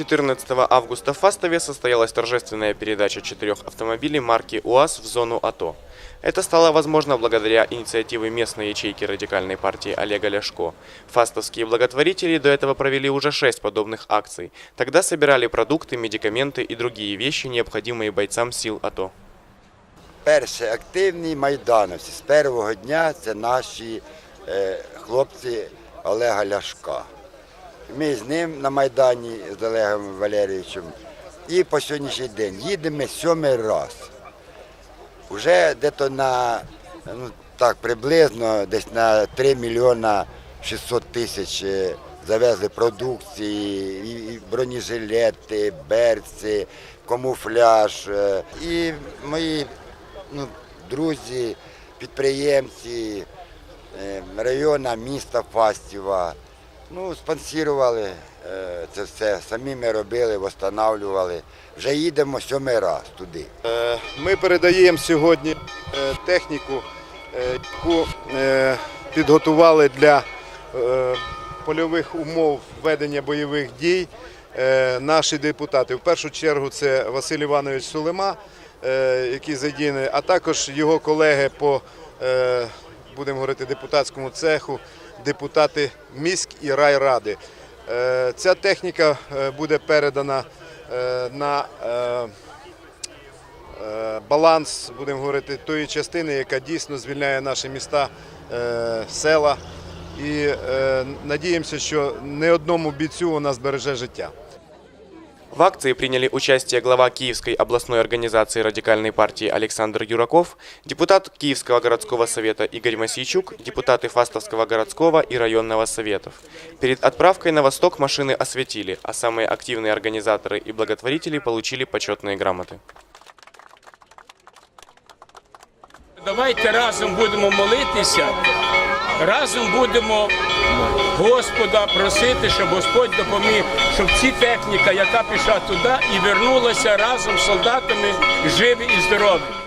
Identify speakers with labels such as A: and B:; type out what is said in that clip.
A: 14 августа в Фастове состоялась торжественная передача четырех автомобилей марки УАЗ в зону АТО. Это стало возможно благодаря инициативе местной ячейки радикальной партии Олега Ляшко. Фастовские благотворители до этого провели уже шесть подобных акций. Тогда собирали продукты, медикаменты и другие вещи, необходимые бойцам сил АТО.
B: Перші активні майдановці з першого дня це наші е, хлопці Олега Ляшка. Ми з ним на Майдані з Олегом Валерійовичем і по сьогоднішній день їдемо сьомий раз. Уже десь на ну, так, приблизно десь на 3 мільйона 600 тисяч е, завезли продукції, і, бронежилети, берці, камуфляж. е. І мої ну, друзі, підприємці е, району міста Фастіва. Ну, спонсорували е, це все, самі ми робили, встановлювали. Вже їдемо сьомий раз туди.
C: Е, Ми передаємо сьогодні е, техніку, яку підготували для польових умов ведення бойових дій наші депутати. В першу чергу це Василь Іванович Сулема, е, який задіяний, а також його колеги по, будемо говорити, депутатському цеху, депутати міськ і райради. Е, Ця техніка е, буде передана е, на баланс, будемо говорити, тої частини, яка дійсно звільняє наші міста, села. І надіємося, що не одному бійцю вона збереже життя.
A: В акции приняли участие глава Киевской областной организации радикальной партии Александр Юраков, депутат Киевского городского совета Игорь Масийчук, депутаты Фастовского городского и районного советов. Перед отправкой на восток машины осветили, а самые активные организаторы и благотворители получили почетные грамоты.
D: Давайте разом будемо молитися, разом будемо Господа просити, щоб Господь допоміг, щоб ці техніка, яка пішла туди, і вернулася разом з солдатами живі і здорові.